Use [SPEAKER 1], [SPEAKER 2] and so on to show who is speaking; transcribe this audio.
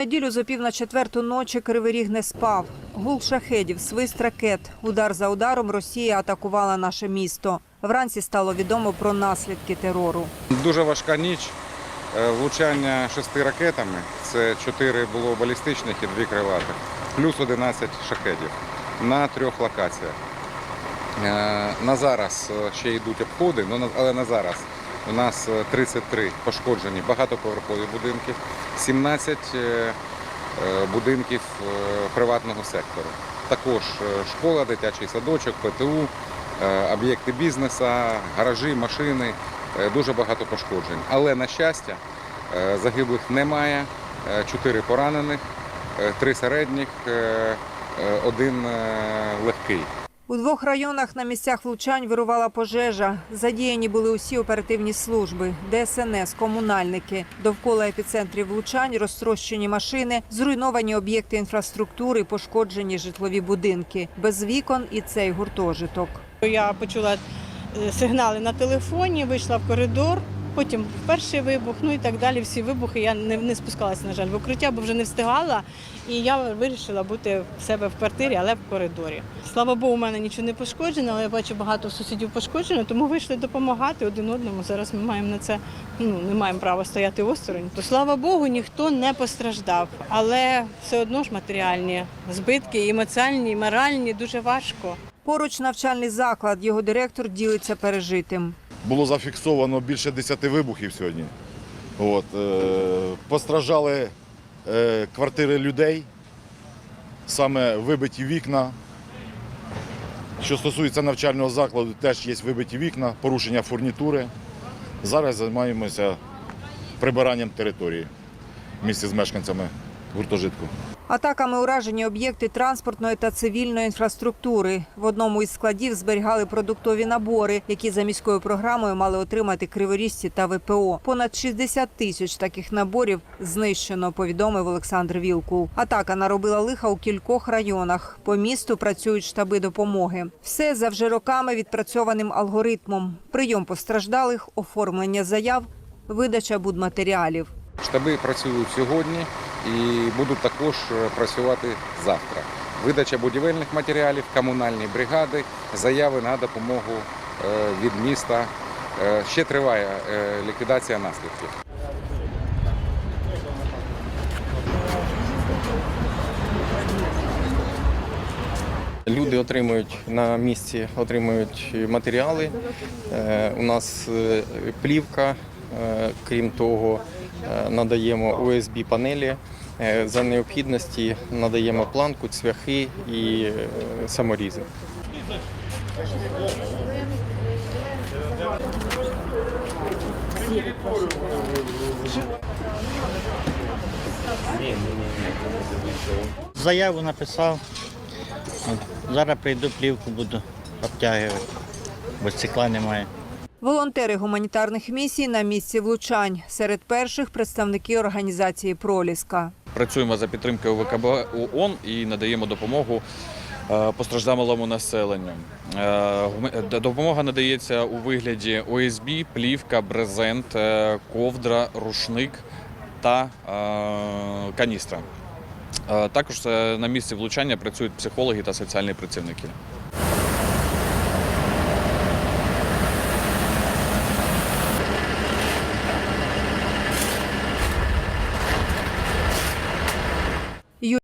[SPEAKER 1] Неділю за пів на четверту ночі Кривий Ріг не спав. Гул шахедів, свист ракет. Удар за ударом Росія атакувала наше місто. Вранці стало відомо про наслідки терору.
[SPEAKER 2] Дуже важка ніч. Е, Влучання шести ракетами. Це чотири було балістичних і дві крилатих, плюс 11 шахедів на трьох локаціях. Е, На зараз е, ще йдуть обходи, але на зараз у нас е, 33 пошкоджені багатоповерхові будинки, 17 е, е, будинків е, приватного сектору. Також е, школа, дитячий садочок, ПТУ, е, об'єкти бізнесу, гаражі, машини. Е, Дуже багато пошкоджень. Але на щастя, е, загиблих немає, е, чотири поранених, е, три середніх, е, е, один е, легкий.
[SPEAKER 1] У двох районах на місцях влучань вирувала пожежа. Задіяні були усі оперативні служби, ДСНС, комунальники. Довкола епіцентрів влучань розтрощені машини, зруйновані об'єкти інфраструктури, пошкоджені житлові будинки. Без вікон і цей гуртожиток.
[SPEAKER 3] Я почула е, сигнали на телефоні, вийшла в коридор, потім перший вибух, ну і так далі. Всі вибухи я не, не спускалася, на жаль, в укриття, бо вже не встигала. І я вирішила бути в себе в квартирі, але в коридорі. Слава Богу, у мене нічого не пошкоджено, але я бачу багато сусідів пошкоджено, тому вийшли допомагати один одному. Зараз ми маємо на це, ну не маємо права стояти осторонь. То слава Богу, ніхто не постраждав, але все одно ж матеріальні збитки, емоціальні, моральні дуже важко.
[SPEAKER 1] Поруч навчальний заклад. Його директор ділиться пережитим.
[SPEAKER 4] Було зафіксовано більше 10 вибухів сьогодні. От, е, постраждали е, квартири людей, саме вибиті вікна. Що стосується навчального закладу, теж є вибиті вікна, порушення фурнітури. Зараз займаємося прибиранням території в місті з мешканцями гуртожитку.
[SPEAKER 1] Атаками уражені об'єкти транспортної та цивільної інфраструктури. В одному із складів зберігали продуктові набори, які за міською програмою мали отримати криворіжці та ВПО. Понад 60 тисяч таких наборів знищено, повідомив Олександр Вілкул. Атака наробила лиха у кількох районах. По місту працюють штаби допомоги. Все за вже роками відпрацьованим алгоритмом: прийом постраждалих, оформлення заяв, видача будматеріалів.
[SPEAKER 2] Штаби працюють сьогодні і будуть також е, працювати завтра. Видача будівельних матеріалів, комунальні бригади, заяви на допомогу е, від міста. Е, Ще триває ліквідація наслідків.
[SPEAKER 5] Люди отримують на місці отримують матеріали. У нас плівка, крім того, надаємо USB панелі. Е, За необхідності надаємо планку, цвяхи і е, саморізи.
[SPEAKER 6] Заяву написав. Зараз прийду плівку буду обтягувати, бо стекла немає.
[SPEAKER 1] Волонтери гуманітарних місій на місці влучань. Серед перших представники організації Проліска.
[SPEAKER 7] Працюємо за підтримкою ВКБ ООН і надаємо допомогу е, постраждалому населенню. Е, Допомога надається у вигляді ОСБ, плівка, брезент, е, ковдра, рушник та каністра. Також на місці влучання працюють психологи та соціальні працівники.